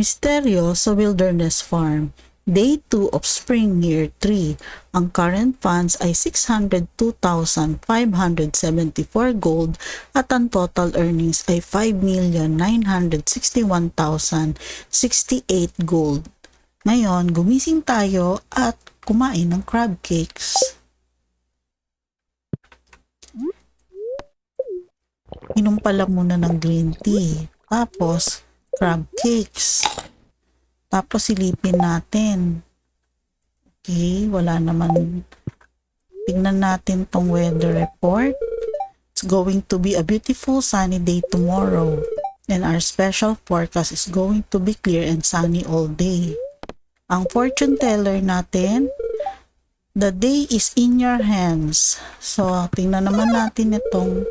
Misteryo sa Wilderness Farm. Day 2 of Spring Year 3. Ang current funds ay 602,574 gold at ang total earnings ay 5,961,068 gold. Ngayon, gumising tayo at kumain ng crab cakes. Inom pala muna ng green tea. Tapos, crab cakes. Tapos silipin natin. Okay, wala naman. Tingnan natin tong weather report. It's going to be a beautiful sunny day tomorrow. And our special forecast is going to be clear and sunny all day. Ang fortune teller natin, the day is in your hands. So, tingnan naman natin itong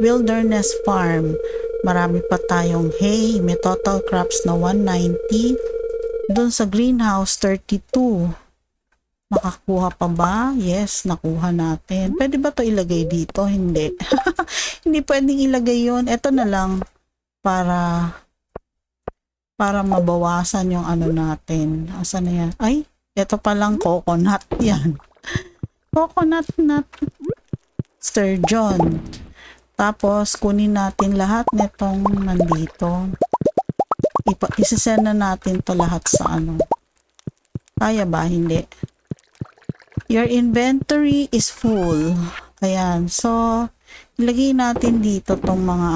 wilderness farm. Marami pa tayong hay, may total crops na 190 doon sa greenhouse 32. Makakuha pa ba? Yes, nakuha natin. Pwede ba to ilagay dito? Hindi. Hindi pwedeng ilagay yon. Ito na lang para para mabawasan yung ano natin. Asan na yan? Ay, ito pa lang coconut yan. coconut nut sturgeon. Tapos, kunin natin lahat nitong nandito ipa, isasend na natin to lahat sa ano. Kaya ba? Hindi. Your inventory is full. Ayan. So, ilagay natin dito tong mga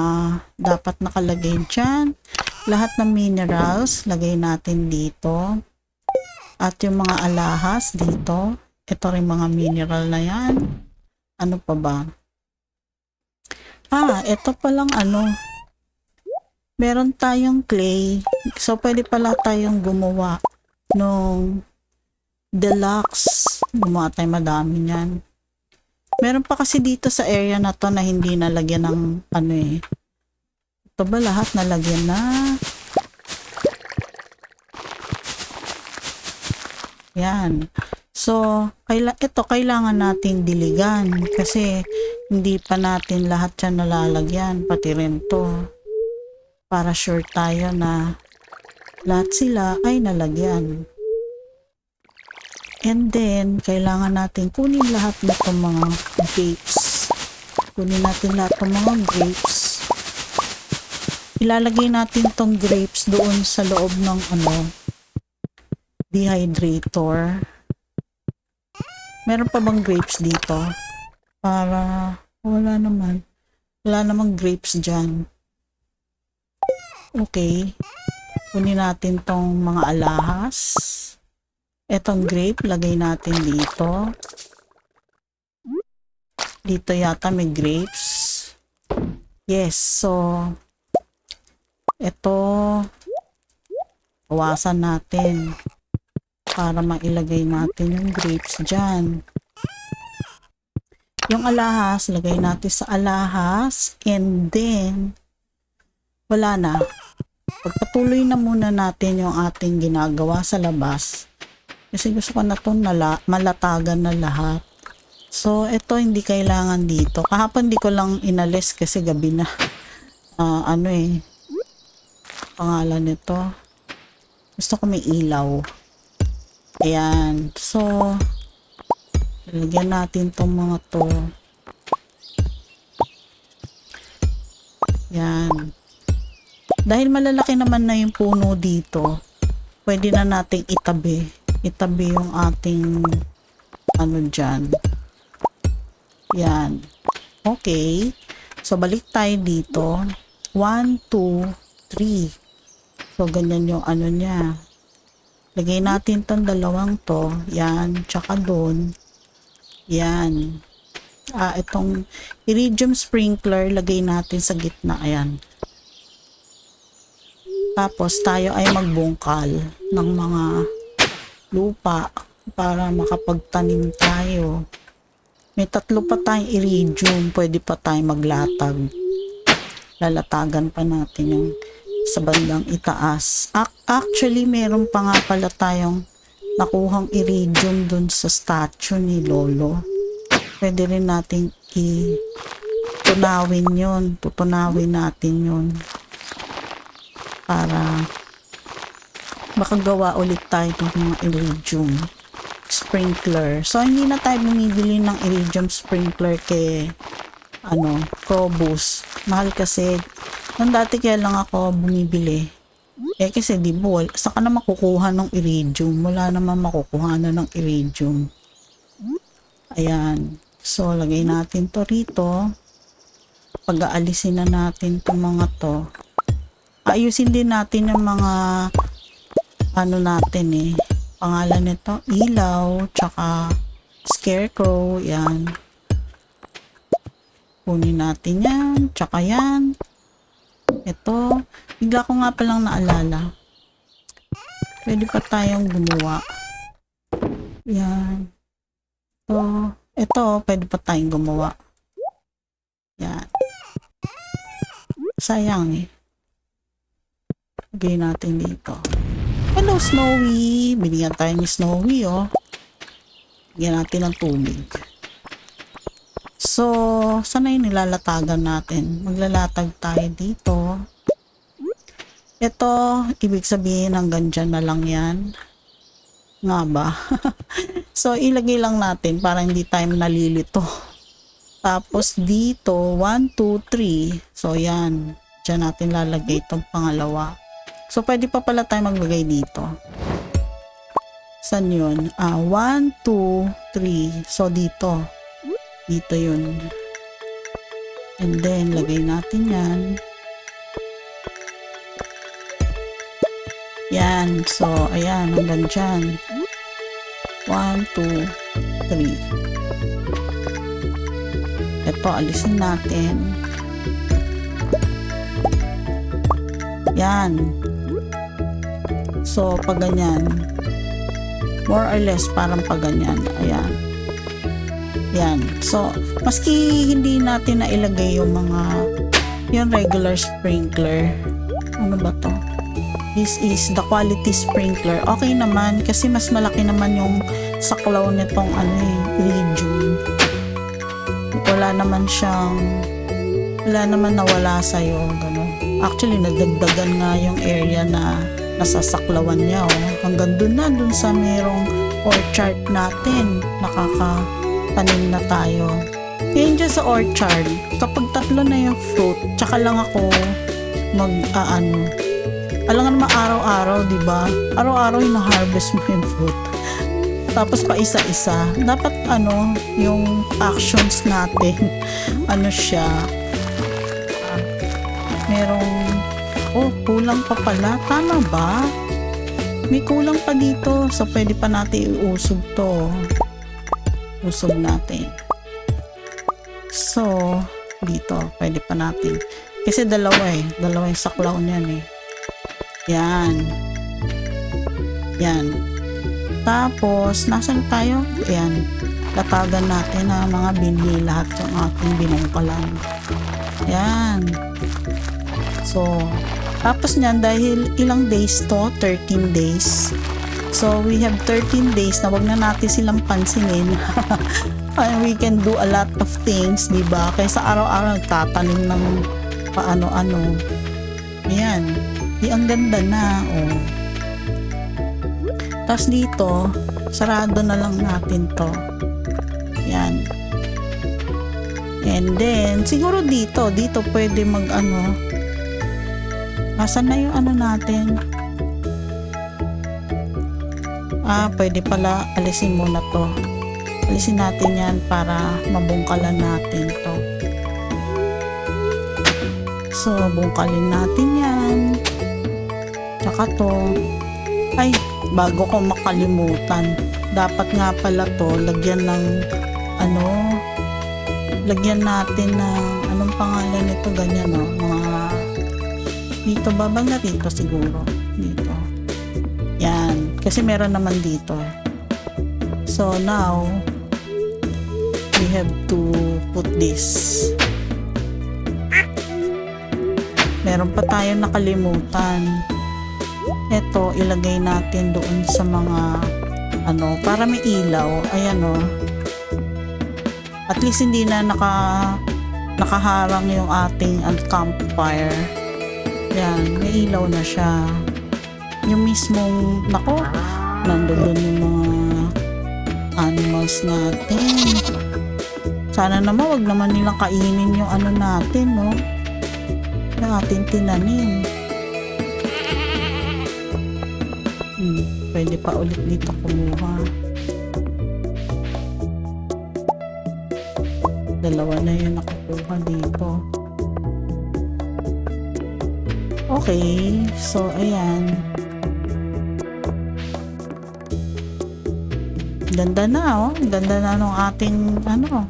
dapat nakalagay dyan. Lahat ng minerals, lagay natin dito. At yung mga alahas dito. Ito rin mga mineral na yan. Ano pa ba? Ah, ito palang ano, meron tayong clay. So, pwede pala tayong gumawa nung deluxe. Gumawa tayo madami niyan. Meron pa kasi dito sa area na to na hindi nalagyan ng ano eh. Ito ba lahat nalagyan na? Yan. So, kaila ito kailangan nating diligan kasi hindi pa natin lahat yan nalalagyan, pati rin to para sure tayo na lahat sila ay nalagyan. And then, kailangan natin kunin lahat ng mga grapes. Kunin natin lahat ng mga grapes. Ilalagay natin tong grapes doon sa loob ng ano, dehydrator. Meron pa bang grapes dito? Para, wala naman. Wala namang grapes dyan. Okay. Kunin natin tong mga alahas. Etong grape, lagay natin dito. Dito yata may grapes. Yes, so ito bawasan natin para mailagay natin yung grapes dyan. Yung alahas, lagay natin sa alahas and then wala na. Pagpatuloy na muna natin yung ating ginagawa sa labas. Kasi gusto ko na ito nala, malatagan na lahat. So, ito hindi kailangan dito. Kahapon di ko lang inalis kasi gabi na. Uh, ano eh. Pangalan nito. Gusto ko may ilaw. Ayan. So, lagyan natin tong mga to. Yan. Dahil malalaki naman na yung puno dito, pwede na nating itabi. Itabi yung ating ano dyan. Yan. Okay. So, balik tayo dito. 1, 2, 3. So, ganyan yung ano niya. Lagay natin tong dalawang to. Yan. Tsaka doon. Yan. Ah, itong iridium sprinkler, lagay natin sa gitna. Ayan. Tapos tayo ay magbungkal ng mga lupa para makapagtanim tayo. May tatlo pa tayong iridium, pwede pa tayong maglatag. Lalatagan pa natin yung sa bandang itaas. Actually, meron pa nga pala tayong nakuhang iridium dun sa statue ni Lolo. Pwede rin natin i-tunawin yun. Tutunawin natin yun para makagawa ulit tayo ng mga iridium sprinkler. So, hindi na tayo bumibili ng iridium sprinkler kay ano, Probus. Mahal kasi. Nung dati kaya lang ako bumibili. Eh kasi di ba, wal- saka na makukuha ng iridium. Wala naman makukuha na ng iridium. Ayan. So, lagay natin to rito. Pag-aalisin na natin itong mga to. Ayusin din natin yung mga ano natin eh. Pangalan nito, ilaw, tsaka scarecrow, yan. Kunin natin yan, tsaka yan. Ito, bigla ko nga palang naalala. Pwede pa tayong gumawa. Yan. Ito, ito, pwede pa tayong gumawa. Yan. Sayang eh. Lagay natin dito. Hello, Snowy! Binigyan tayo ni Snowy, oh. Bigyan natin ng tubig. So, saan nilalatagan natin? Maglalatag tayo dito. Ito, ibig sabihin hanggang dyan na lang yan. Nga ba? so, ilagay lang natin para hindi tayo nalilito. Tapos dito, 1, 2, 3. So, yan. Diyan natin lalagay itong pangalawa. So, pwede pa pala tayo maglagay dito. Saan yun? Ah, 1, 2, 3. So, dito. Dito yun. And then, lagay natin yan. Yan. So, ayan. Hanggang dyan. 1, 2, 3. Ito, alisin natin. Yan. So, pag ganyan, more or less parang pag ganyan. Ayan. Yan. So, maski hindi natin na ilagay yung mga yung regular sprinkler. Ano ba to? This is the quality sprinkler. Okay naman kasi mas malaki naman yung saklaw nitong ano eh, iridium. Wala naman siyang wala naman nawala sa'yo. Ganun. Actually, nadagdagan nga yung area na nasasaklawan niya. Oh. Hanggang dun na, dun sa merong orchard natin. Nakakatanim na tayo. Ngayon dyan sa orchard, kapag tatlo na yung fruit, tsaka lang ako mag, aano, alam nga naman araw-araw, di ba? Araw-araw yung harvest mo yung fruit. Tapos pa isa-isa. Dapat ano, yung actions natin, ano siya, merong, oh, kulang pa pala. Tama ba? May kulang pa dito. So, pwede pa natin iusog to. Usog natin. So, dito, pwede pa natin. Kasi dalawa eh. Dalawa yung saklaw niyan eh. Yan. Yan. Tapos, nasan tayo? Ayan. Latagan natin na mga binhi lahat yung ating binungkalan. Yan. So, tapos niyan dahil ilang days to? 13 days. So, we have 13 days na wag na natin silang pansinin. And we can do a lot of things, di ba? Kaysa araw-araw tatanim ng paano-ano. Yan. Di ang ganda na, oh. Tapos dito, sarado na lang natin to. Yan. And then, siguro dito, dito pwede mag ano, Asan na yung ano natin? Ah, pwede pala alisin muna to. Alisin natin yan para mabungkalan natin to. So, bungkalin natin yan. Tsaka to. Ay, bago ko makalimutan. Dapat nga pala to, lagyan ng ano, lagyan natin ng anong pangalan nito ganyan no, mga dito ba banda dito siguro kasi meron naman dito. So now we have to put this. Meron pa tayo nakalimutan. Eto ilagay natin doon sa mga ano para may ilaw. Ayan o at least hindi na naka nakaharang yung ating uh, campfire. Yan, may ilaw na siya. Yung mismong, nako, nandoon yung mga animals natin. Sana naman wag naman nilang kainin yung ano natin, no? Yung ating tinanim. Hmm, pwede pa ulit dito kumuha. Dalawa na yung nakukuha dito. Okay, so ayan. Ganda na oh. Ganda na nung ating ano,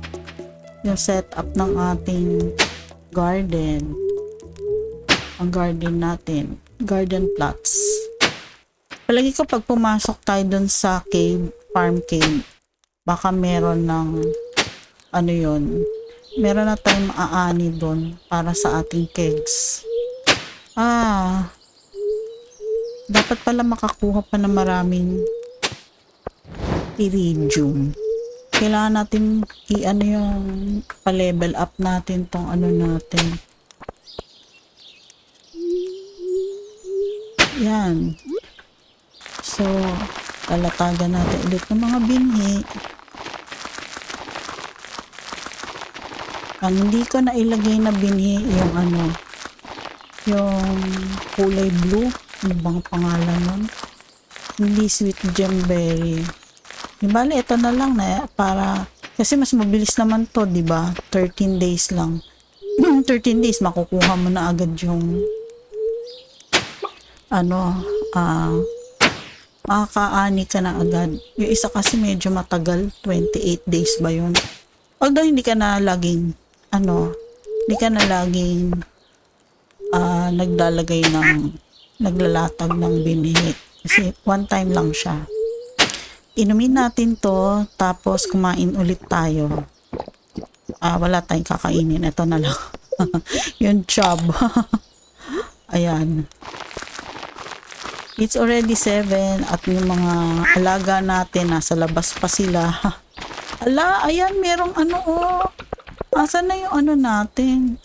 yung setup ng ating garden. Ang garden natin. Garden plots. Palagi ko pag pumasok tayo dun sa cave, farm cave, baka meron ng ano yon meron na tayong maaani doon para sa ating kegs. Ah, dapat pala makakuha pa ng maraming iridium. Kailangan natin i-ano yung pa-level up natin tong ano natin. Yan. So, talatagan natin ulit ng mga binhi. Ang hindi ko na ilagay na binhi yung ano, yung kulay blue. Ano bang pangalan nun? Hindi sweet gemberry. Di bali, ito na lang na para, kasi mas mabilis naman to, di ba? 13 days lang. 13 days, makukuha mo na agad yung ano, ah, makakaani ka na agad. Yung isa kasi medyo matagal, 28 days ba yun? Although hindi ka na laging, ano, hindi ka na laging ah, naglalagay ng, naglalatag ng binhi. Kasi one time lang siya. Inumin natin to, tapos kumain ulit tayo. Ah, wala tayong kakainin. Ito na lang. yung chub. Ayan. It's already 7 at yung mga alaga natin nasa labas pa sila. Ala, ayan, merong ano oh. Asan na yung ano natin?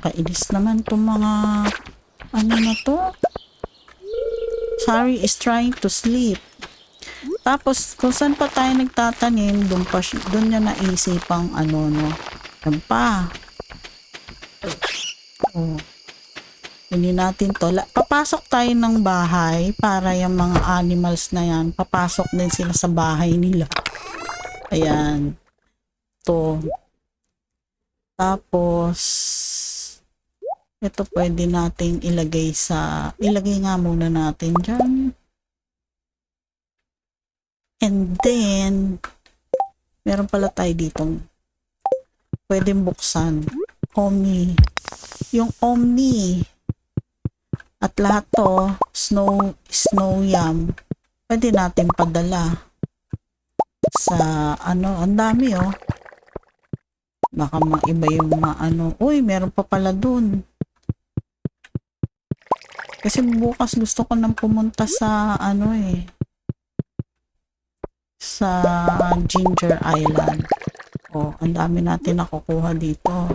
Kainis naman tong mga ano na to. Sorry is trying to sleep. Tapos, kung saan pa tayo nagtatanim, doon pa, doon niya naisipang ano, no. Yan pa. Oh. Hindi natin to. La- papasok tayo ng bahay para yung mga animals na yan, papasok din sila sa bahay nila. Ayan. To. Tapos, ito pwede nating ilagay sa, ilagay nga muna natin dyan. And then, meron pala tayo ditong pwedeng buksan. Omni. Yung Omni. At lahat to, snow, snow yam, pwede natin padala sa ano, ang dami oh. Baka maiba yung maano. Uy, meron pa pala dun. Kasi bukas gusto ko nang pumunta sa ano eh. Sa Ginger Island. Oh, ang dami natin nakukuha dito.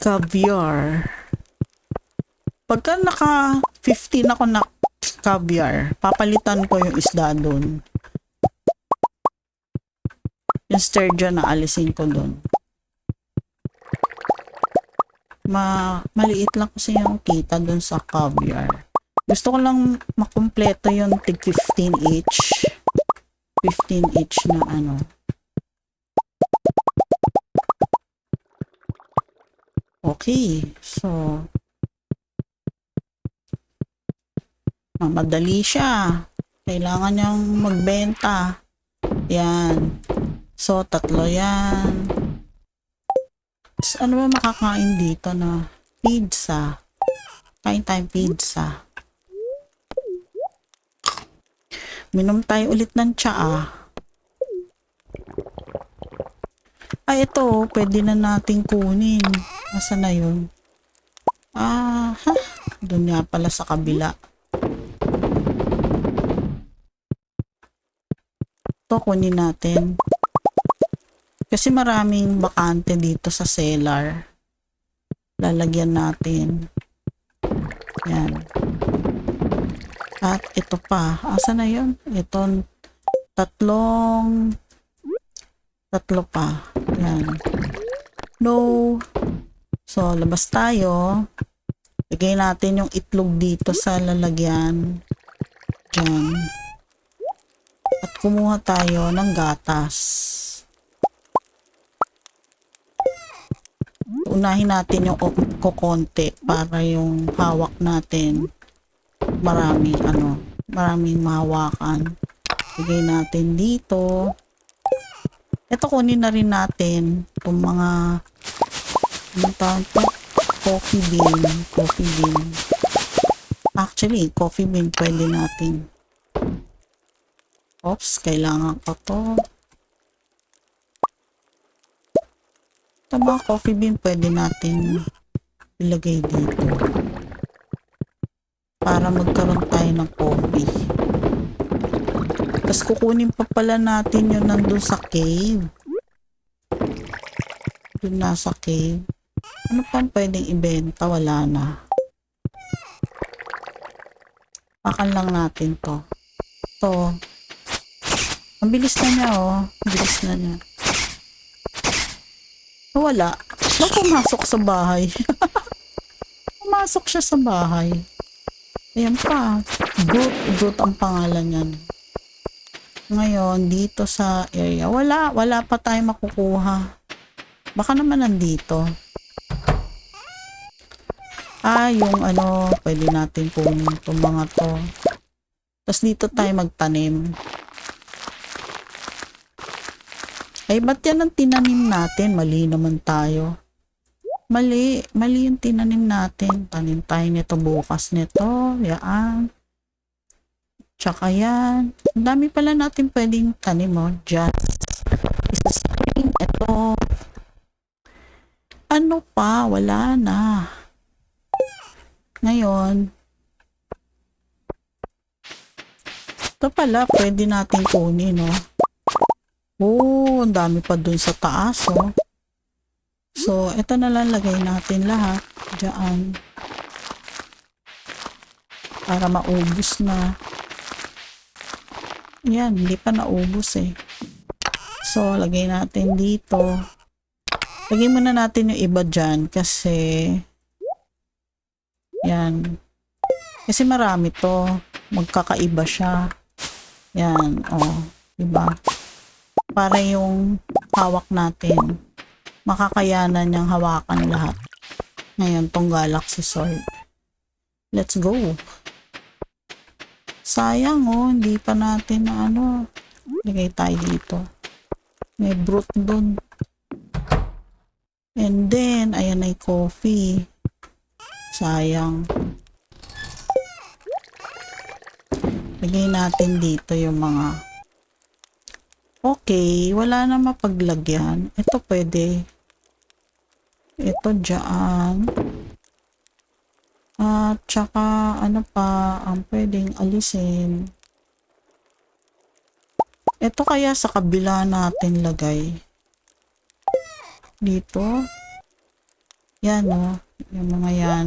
Caviar. Pagka naka 15 ako na caviar, papalitan ko yung isda doon. Yung sturgeon na alisin ko doon. Ma maliit lang kasi yung kita doon sa caviar. Gusto ko lang makumpleto yung tig 15 each. 15 each na ano. Okay, so mamadali siya. Kailangan niyang magbenta. Yan. So, tatlo yan. S- Ano ba makakain dito na pizza? Kain tayong pizza. Minom tayo ulit ng tsaa. Ay, ito. Pwede na nating kunin. Nasa na yun? Ah, ha? Doon nga pala sa kabila. Ito, kunin natin. Kasi maraming bakante dito sa cellar. lalagyan natin. Yan. At ito pa. Asa na yun? Ito, tatlong, tatlo pa. Yan. No. So, labas tayo. Lagay natin yung itlog dito sa lalagyan. Diyan. At kumuha tayo ng gatas. Unahin natin yung kokonti para yung hawak natin marami ano, maraming mahawakan. Lagay natin dito. Ito kunin na rin natin itong mga to? Coffee bean. Coffee bean. Actually, coffee bean pwede natin. Oops, kailangan ko to. Ito mga coffee bean pwede natin ilagay dito. Para magkaroon tayo ng coffee. Tapos kukunin pa pala natin yun nandun sa cave. Yun nasa cave. Ano pang pwedeng ibenta? Wala na. Pakan lang natin to. To. Ang bilis na niya, oh. Bilis na niya. Wala. Ba't pumasok sa bahay? pumasok siya sa bahay. Ayan pa. Brute. Brute ang pangalan niyan. Ngayon, dito sa area, wala. Wala pa tayo makukuha. Baka naman nandito. Ah, yung ano, pwede natin kunin itong mga to. Tapos dito tayo magtanim. Ay, ba't yan ang tinanim natin? Mali naman tayo. Mali. Mali yung tinanim natin. Tanim nito bukas nito. Yan. Tsaka yan. Ang dami pala natin pwedeng tanim, oh. Diyan. Isa spring. Ito. Ano pa? Wala na. Ngayon, ito pala, pwede natin kunin, no? Oh, ang dami pa dun sa taas, oh. So, ito na lang lagay natin lahat. Diyan. Para maubos na. Yan, hindi pa naubos eh. So, lagay natin dito. Lagay muna natin yung iba dyan kasi yan. Kasi marami to. Magkakaiba siya. Yan, oh. Diba? Para yung hawak natin, makakayanan niyang hawakan lahat. Ngayon, tong Galaxy Sword. Let's go. Sayang, oh. Hindi pa natin na ano. Lagay tayo dito. May brute dun. And then, ayan ay coffee. Sayang. Lagay natin dito yung mga Okay, wala na mapaglagyan. Ito pwede. Ito dyan. At tsaka ano pa ang pwedeng alisin. Ito kaya sa kabila natin lagay. Dito. Yan o. Oh. Yung mga yan.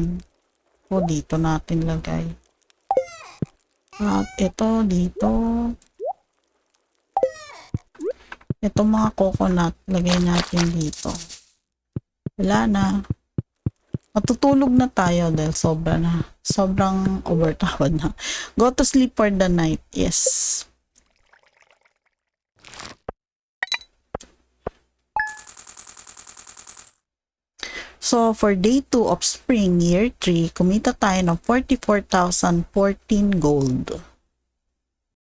O dito natin lagay. At ito dito. Ito mga coconut, lagay natin dito. Wala na. Matutulog na tayo dahil sobra na. Sobrang overtawad na. Go to sleep for the night. Yes. So, for day 2 of spring, year 3, kumita tayo ng 44,014 gold.